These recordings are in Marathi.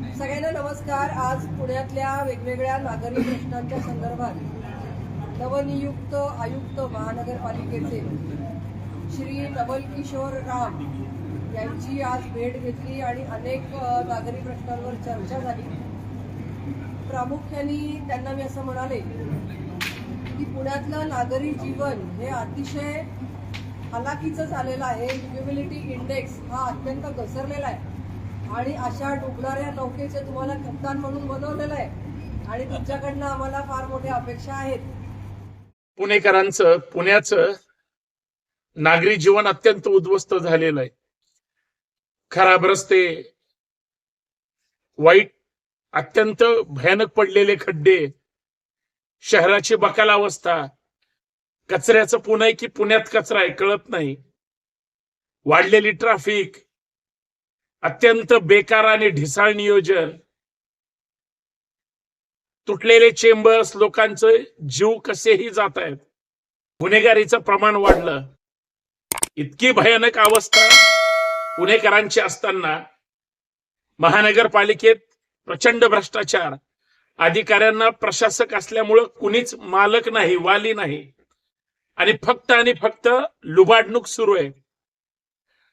सगळ्यांना नमस्कार. आज पुण्यातल्या वेगवेगळ्या नागरी प्रश्नांच्या संदर्भात नवनियुक्त आयुक्त महानगरपालिकेचे श्री नवल किशोर राम यांची आज भेट घेतली आणि अनेक नागरी प्रश्नांवर चर्चा झाली. प्रामुख्याने त्यांना मी असं म्हणाले की पुण्यातलं नागरी जीवन हे अतिशय हलाखीचं झालेलं आहे. लिव्हिबिलिटी इंडेक्स हा अत्यंत घसरलेला आहे. आणि अशा डुबणाऱ्या नौकेचे तुम्हाला कप्तान म्हणून बनवलेलं आहे. आणि तुमच्याकडनं आम्हाला फार मोठ्या अपेक्षा आहेत. पुणेकरांचं पुण्याचं नागरी जीवन अत्यंत उद्ध्वस्त झालेलं आहे. खराब रस्ते वाईट अत्यंत भयानक पडलेले खड्डे शहराची बकाल अवस्था कचऱ्याचं पुणे की पुण्यात कचरा आहे कळत नाही. वाढलेली ट्राफिक अत्यंत बेकार आणि ढिसाळ नियोजन. तुटलेले चेंबर्स लोकांचे जीव कसेही जात आहेत गुन्हेगारीचं प्रमाण वाढलं. इतकी भयानक अवस्था पुणेकरांची असताना महानगरपालिकेत प्रचंड भ्रष्टाचार. अधिकाऱ्यांना प्रशासक असल्यामुळं कुणीच मालक नाही वाली नाही. आणि फक्त आणि फक्त लुबाडणूक सुरू आहे.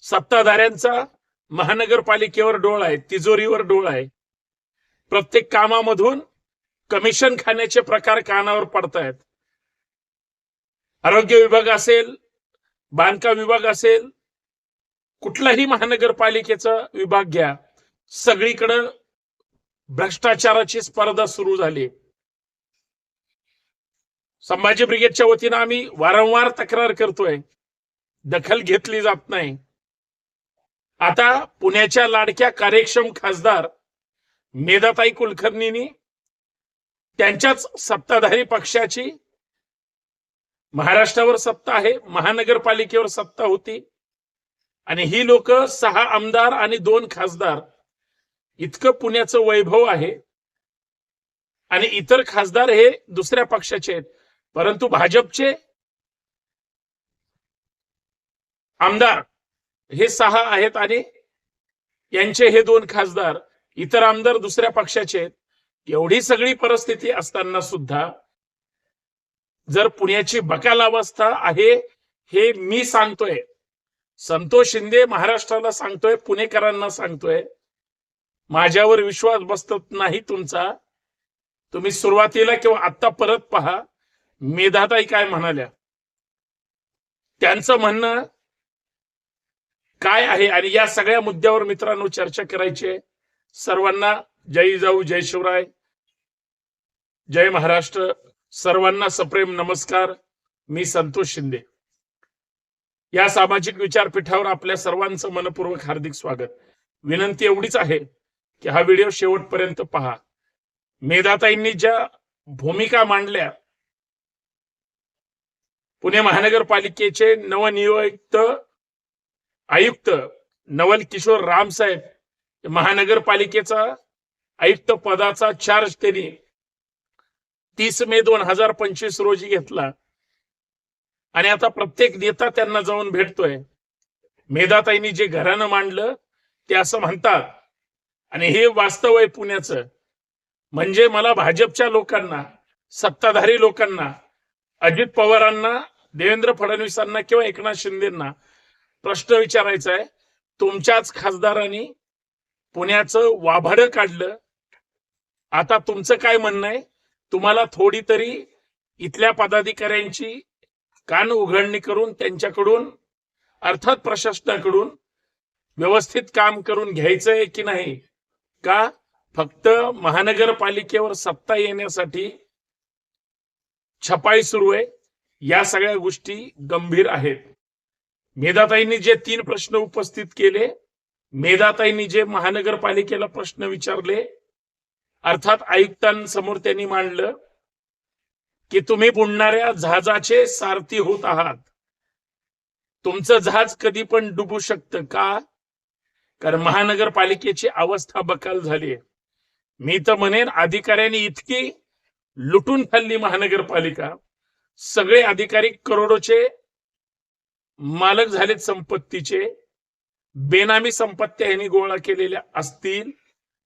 सत्ताधाऱ्यांचा महानगरपालिकेवर डोळ आहे तिजोरीवर डोळ आहे. प्रत्येक कामामधून कमिशन खाण्याचे प्रकार कानावर पडतायत. आरोग्य विभाग असेल बांधकाम विभाग असेल कुठलाही महानगरपालिकेचा विभाग घ्या. सगळीकडं भ्रष्टाचाराची स्पर्धा सुरू झाली. संभाजी ब्रिगेडच्या वतीनं आम्ही वारंवार तक्रार करतोय. दखल घेतली जात नाही. आता पुण्याच्या लाडक्या कार्यक्षम खासदार मेधाताई कुलकर्णींनी त्यांच्याच सत्ताधारी पक्षाची महाराष्ट्रावर सत्ता आहे महानगरपालिकेवर सत्ता होती. आणि ही लोक सहा आमदार आणि दोन खासदार. इतकं पुण्याचं वैभव आहे. आणि इतर खासदार हे दुसऱ्या पक्षाचे आहेत. परंतु भाजपचे आमदार हे सहा आहेत आणि यांचे हे दोन खासदार इतर आमदार दुसऱ्या पक्षाचे आहेत. एवढी सगळी परिस्थिती असताना सुद्धा जर पुण्याची बकाल अवस्था आहे हे मी सांगतोय. संतोष शिंदे महाराष्ट्राला सांगतोय पुणेकरांना सांगतोय. माझ्यावर विश्वास बसत नाही तुमचा. तुम्ही सुरुवातीला किंवा आत्ता परत पहा मेधाताई काय म्हणाल्या. त्यांचं म्हणणं काय आहे आणि या सगळ्या मुद्द्यावर मित्रांनो चर्चा करायची आहे. सर्वांना जय जाऊ जय शिवराय. जय महाराष्ट्र. सर्वांना सप्रेम नमस्कार. मी संतोष शिंदे. या सामाजिक विचारपीठावर आपल्या सर्वांचं मनपूर्वक हार्दिक स्वागत. विनंती एवढीच आहे की हा व्हिडिओ शेवटपर्यंत पहा. मेधाताईंनी ज्या भूमिका मांडल्या पुणे महानगरपालिकेचे नवनियुक्त आयुक्त नवल किशोर रामसाहेब महानगरपालिकेचा आयुक्त पदाचा चार्ज त्यांनी तीस मे दोन हजार पंचवीस रोजी घेतला. आणि आता प्रत्येक नेता त्यांना जाऊन भेटतोय. मेधाताईंनी जे घरानं मांडलं ते असं म्हणतात. आणि हे वास्तव आहे पुण्याचं. म्हणजे मला भाजपच्या लोकांना सत्ताधारी लोकांना अजित पवारांना देवेंद्र फडणवीसांना किंवा एकनाथ शिंदेना प्रश्न विचारायचा आहे. तुमच्याच खासदारांनी पुण्याचं वाभाडं काढलं. आता तुमचं काय म्हणणं आहे? तुम्हाला थोडी तरी इथल्या पदाधिकाऱ्यांची कान उघडणी करून त्यांच्याकडून अर्थात प्रशासनाकडून व्यवस्थित काम करून घ्यायचंय की नाही? का फक्त महानगरपालिकेवर सत्ता येण्यासाठी छपाई सुरू आहे? या सगळ्या गोष्टी गंभीर आहेत. मेधाताईंनी जे तीन प्रश्न उपस्थित केले मेधाताईंनी जे महानगरपालिकेला प्रश्न विचारले अर्थात आयुक्तांसमोर त्यांनी मांडलं की तुम्ही बुडणाऱ्या जहाजाचे सारथी होत आहात. तुमचं जहाज कधी पण डुबू शकतं का? कारण महानगरपालिकेची अवस्था बकाल झाली आहे मी तर म्हणेन अधिकाऱ्यांनी इतकी लुटून खाल्ली महानगरपालिका. सगळे अधिकारी करोडोचे मालक झालेत संपत्तीचे. बेनामी संपत्त्या यांनी गोळा केलेल्या असतील.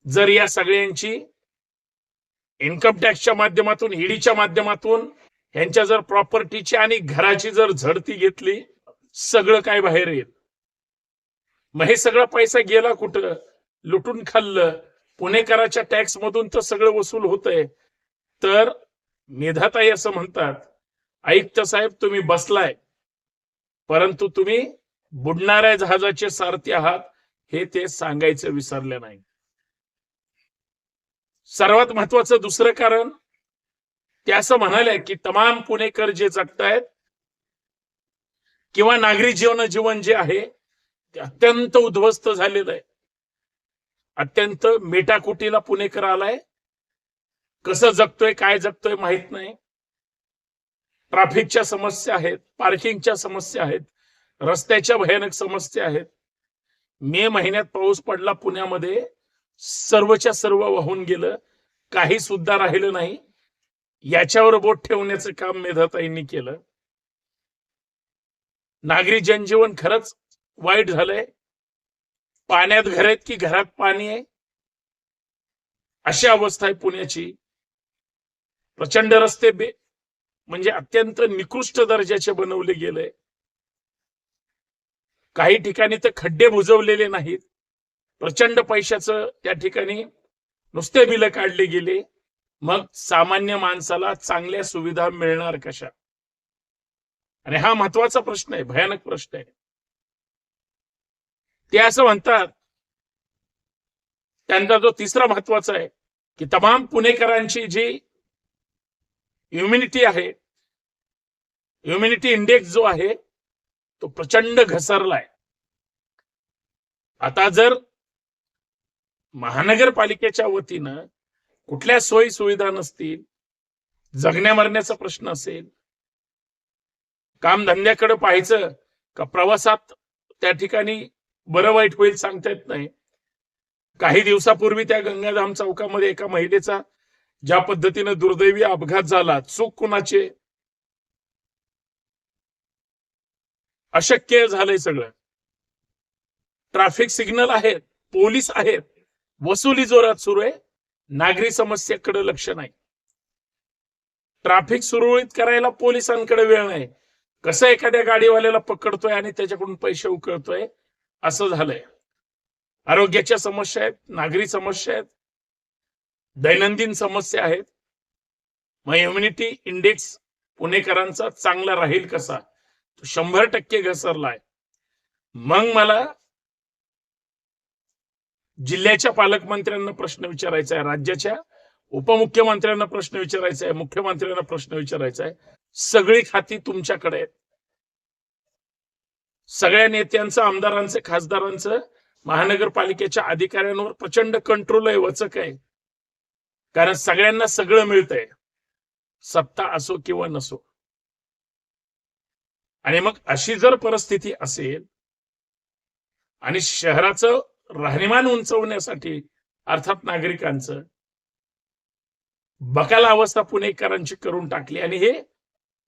जर या सगळ्यांची इन्कम टॅक्सच्या माध्यमातून ईडीच्या माध्यमातून यांच्या जर प्रॉपर्टीची आणि घराची जर झडती घेतली सगळं काय बाहेर येईल? मग हे सगळा पैसा गेला कुठं? लुटून खाल्लं. पुणेकराच्या टॅक्स मधून तर सगळं वसूल होतंय. तर मेधाताई असं म्हणतात आयुक्त साहेब तुम्ही बसलाय. परंतु तुम्ही बुडणाऱ्या जहाजाचे सारथी आहात हे ते सांगायचं विसरले नाही. सर्वात महत्वाचं दुसरं कारण ते असं म्हणाले की तमाम पुणेकर जे जगतायत किंवा नागरी जीवन जीवन जे आहे ते अत्यंत उद्ध्वस्त झालेलं आहे. अत्यंत मेटाकुटीला पुणेकर आलाय. कसं जगतोय काय जगतोय माहीत नाही. ट्रॅफिकच्या समस्या आहेत पार्किंगच्या समस्या आहेत रस्त्याच्या भयानक समस्या आहेत. मे महिन्यात पाऊस पडला पुण्यामध्ये सर्वच्या सर्व वाहून गेलं काही सुद्धा राहिलं नाही. याच्यावर बोट ठेवण्याचं काम मेधाताईंनी केलं. नागरी जनजीवन खरंच वाईट झालंय. पाण्यात घर आहेत की घरात पाणी आहे? अशी अवस्था आहे पुण्याची. प्रचंड रस्ते बे म्हणजे अत्यंत निकृष्ट दर्जाचे बनवले गेले. काही ठिकाणी तर खड्डे बुजवलेले नाहीत. प्रचंड पैशाचं त्या ठिकाणी नुसते बिलं काढले गेले. मग सामान्य माणसाला चांगल्या सुविधा मिळणार कशा? आणि हा महत्त्वाचा प्रश्न आहे भयानक प्रश्न आहे. ते असं म्हणतात त्यांचा जो तिसरा महत्त्वाचा आहे की तमाम पुणेकरांची जी ह्युमिनिटी आहे. ह्युमिनिटी इंडेक्स जो आहे तो प्रचंड घसरलाय. आता जर महानगरपालिकेच्या वतीनं कुठल्या सोयी सुविधा नसतील जगण्या मरण्याचा प्रश्न असेल कामधंद्याकडे पाहायचं का प्रवासात त्या ठिकाणी बरं वाईट होईल सांगता येत नाही. काही दिवसापूर्वी त्या गंगाधाम चौकामध्ये एका महिलेचा ज्या पद्धतीनं दुर्दैवी अपघात झाला चूक कुणाचे अशक्य झालंय सगळं. ट्रॅफिक सिग्नल आहेत पोलीस आहेत वसुली जोरात सुरू आहे नागरी समस्येकडे लक्ष नाही. ट्रॅफिक सुरळीत करायला पोलिसांकडे वेळ नाही. कसं एखाद्या गाडीवाल्याला पकडतोय आणि त्याच्याकडून पैसे उकळतोय असं झालंय. आरोग्याच्या समस्या आहेत नागरी समस्या आहेत दैनंदिन समस्या आहेत. मग इम्युनिटी इंडेक्स पुणेकरांचा चांगला राहील कसा? तो शंभर टक्के घसरलाय. मग मला जिल्ह्याच्या पालकमंत्र्यांना प्रश्न विचारायचा आहे. राज्याच्या उपमुख्यमंत्र्यांना प्रश्न विचारायचा आहे. मुख्यमंत्र्यांना प्रश्न विचारायचा आहे. सगळी खाती तुमच्याकडे आहेत. सगळ्या नेत्यांचं आमदारांचं खासदारांचं महानगरपालिकेच्या अधिकाऱ्यांवर प्रचंड कंट्रोल आहे वचक आहे. कारण सगळ्यांना सगळं मिळतंय. सत्ता असो किंवा नसो. आणि मग अशी जर परिस्थिती असेल आणि शहराचं राहणीमान उंचवण्यासाठी अर्थात नागरिकांचं बकाल अवस्था पुणेकरांची करून टाकली आणि हे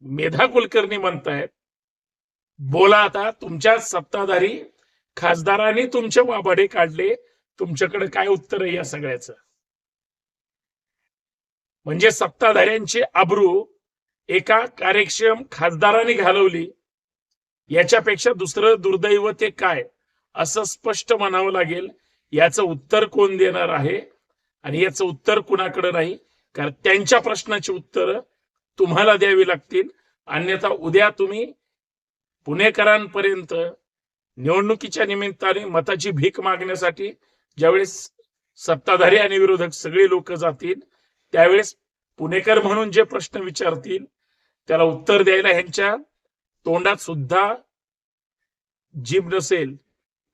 मेधा कुलकर्णी म्हणतायत बोला आता तुमच्या सत्ताधारी खासदारांनी तुमचे वाभाडे काढले तुमच्याकडे काय उत्तर आहे या सगळ्याचं? म्हणजे सत्ताधाऱ्यांची आबरू एका कार्यक्षम खासदाराने घालवली. याच्यापेक्षा दुसरं दुर्दैव ते काय? असं स्पष्ट म्हणावं लागेल. याचं उत्तर कोण देणार आहे? आणि याचं उत्तर कुणाकडे नाही? कारण त्यांच्या प्रश्नाची उत्तर तुम्हाला द्यावी लागतील. अन्यथा उद्या तुम्ही पुणेकरांपर्यंत निवडणुकीच्या निमित्ताने मताची भीक मागण्यासाठी ज्यावेळेस सत्ताधारी आणि विरोधक सगळे लोक जातील त्यावेळेस पुणेकर म्हणून जे प्रश्न विचारतील त्याला उत्तर द्यायला ह्यांच्या तोंडात सुद्धा जीभ नसेल.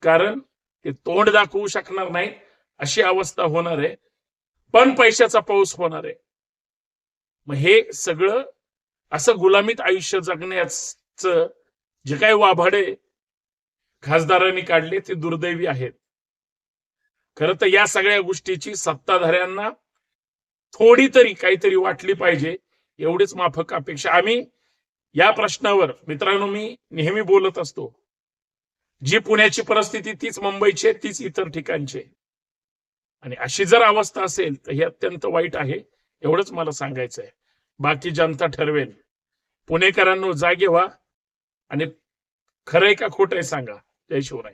कारण ते तोंड दाखवू शकणार नाही अशी अवस्था होणार आहे. पण पैशाचा पाऊस होणार आहे. मग हे सगळं असं गुलामीत आयुष्य जगण्याचं जे काही वाभाडे खासदारांनी काढले ते दुर्दैवी आहेत. खरं तर या सगळ्या गोष्टीची सत्ताधाऱ्यांना थोडी तरी काहीतरी वाटली पाहिजे एवढीच माफक अपेक्षा. आम्ही या प्रश्नावर मित्रांनो मी नेहमी बोलत असतो. जी पुण्याची परिस्थिती तीच मुंबईची आहे तीच इतर ठिकाणची आहे. आणि अशी जर अवस्था असेल तर ही अत्यंत वाईट आहे एवढंच मला सांगायचं आहे बाकी जनता ठरवेल. पुणेकरांनो जागे व्हा आणि खरंय का खोटंय सांगा. जय शिवराय.